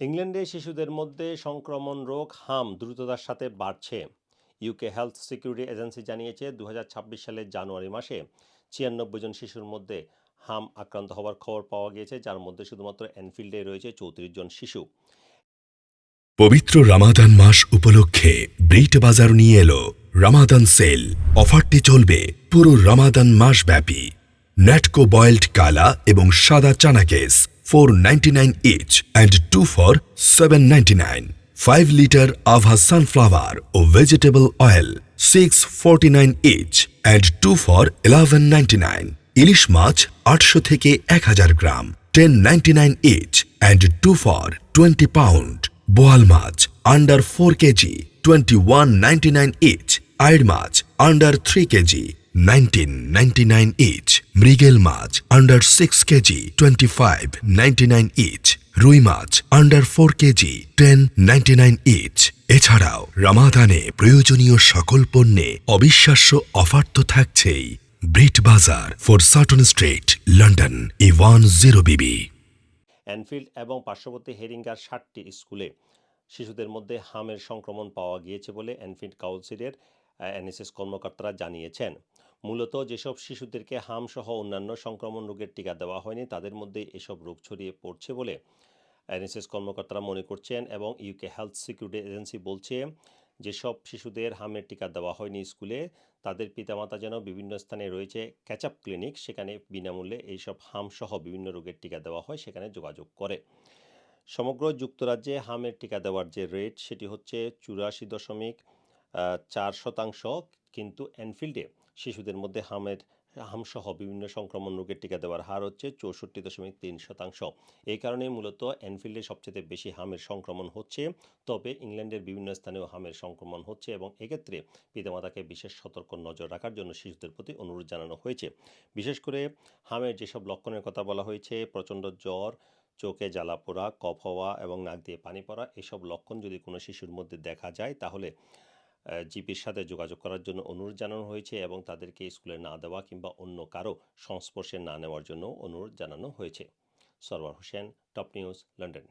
ইংল্যান্ডে শিশুদের মধ্যে সংক্রমণ, রোগ, হাম দ্রুততার সাথে বাড়ছে। ইউকে হেলথ সিকিউরিটি এজেন্সি জানিয়েছে দু হাজার ছাব্বিশ সালের জানুয়ারি মাসে ছিয়ানব্বই জন শিশুর মধ্যে হাম আক্রান্ত হওয়ার খবর পাওয়া গিয়েছে, যার মধ্যে শুধুমাত্র এনফিল্ডে রয়েছে চৌত্রিশ জন শিশু। পবিত্র রামাদান মাস উপলক্ষে ব্রিট বাজার নিয়ে এলো রামাদান সেল। অফারটি চলবে পুরো রামাদান মাস ব্যাপী ন্যাটকো বয়েল্ড কালা এবং সাদা চানা case four ninety nine each and two for seven ninety nine five litre Ava sunflower O vegetable oil six forty nine each and two for eleven ninety nine ইলিশ মাছ আটশো থেকে এক হাজার gram ten ninety nine each and two for twenty pound বোয়াল মাছ under four KG twenty one ninety nine each I'd মাছ under three KG nineteen ninety nine each মৃগেল মাছ under six KG twenty five ninety nine each রুই মাছ under four KG ten ninety nine each এছাড়াও রামাদানে প্রয়োজনীয় সকল পণ্যে অবিশ্বাস্য offer তো থাকছেই। Brit Bazar four Sutton Street London E one zero BB Anfield এবং পার্শ্ববর্তী হেরিঙ্গার ষাটটি স্কুলে শিশুদের মধ্যে হামের সংক্রমণ পাওয়া গিয়েছে বলে অ্যানফিল্ড কাউন্সিলের এনএসএস কর্মকর্তারা জানিয়েছেন। মূলত যেসব শিশুদেরকে হাম সহ অন্যান্য সংক্রমণ রোগের টিকা দেওয়া হয়নি, তাদের মধ্যে এসব রোগ ছড়িয়ে পড়ছে বলে এনএসএস কর্মকর্তারা মনে করছেন এবং ইউকে হেলথ সিকিউরিটি এজেন্সি বলছে, যেসব শিশুদের হামের টিকা দেওয়া হয়নি স্কুলে, তাদের পিতামাতা যেন বিভিন্ন স্থানে রয়েছে ক্যাচআপ ক্লিনিক, সেখানে বিনামূল্যে এইসব হামসহ বিভিন্ন রোগের টিকা দেওয়া হয়, সেখানে যোগাযোগ করে। সমগ্র যুক্তরাজ্যে হামের টিকা দেওয়ার যে রেট, সেটি হচ্ছে চুরাশি দশমিক চার শতাংশ, কিন্তু এনফিল্ডে শিশুদের মধ্যে হামের, হামসহ বিভিন্ন সংক্রমণ রোগের টিকা দেওয়ার হার হচ্ছে চৌষট্টি দশমিক তিন শতাংশ। এই কারণে মূলত এনফিল্ডে সবচেয়ে বেশি হামের সংক্রমণ হচ্ছে। তবে ইংল্যান্ডের বিভিন্ন স্থানেও হামের সংক্রমণ হচ্ছে এবং এক্ষেত্রে পিতামাতাকে বিশেষ সতর্ক নজর রাখার জন্য শিশুদের প্রতি অনুরোধ জানানো হয়েছে। বিশেষ করে হামের যেসব লক্ষণের কথা বলা হয়েছে, প্রচণ্ড জ্বর, চোখে জ্বালা পোড়া, কফ হওয়া এবং নাক দিয়ে পানি পড়া, এসব লক্ষণ যদি কোনো শিশুর মধ্যে দেখা যায়, তাহলে জিপির সাথে যোগাযোগ করার জন্য অনুরোধ জানানো হয়েছে এবং তাদেরকে স্কুলে না দেওয়া কিংবা অন্য কারও সংস্পর্শে না নেওয়ার জন্য অনুরোধ জানানো হয়েছে। Sarwar Hossain, top news, London.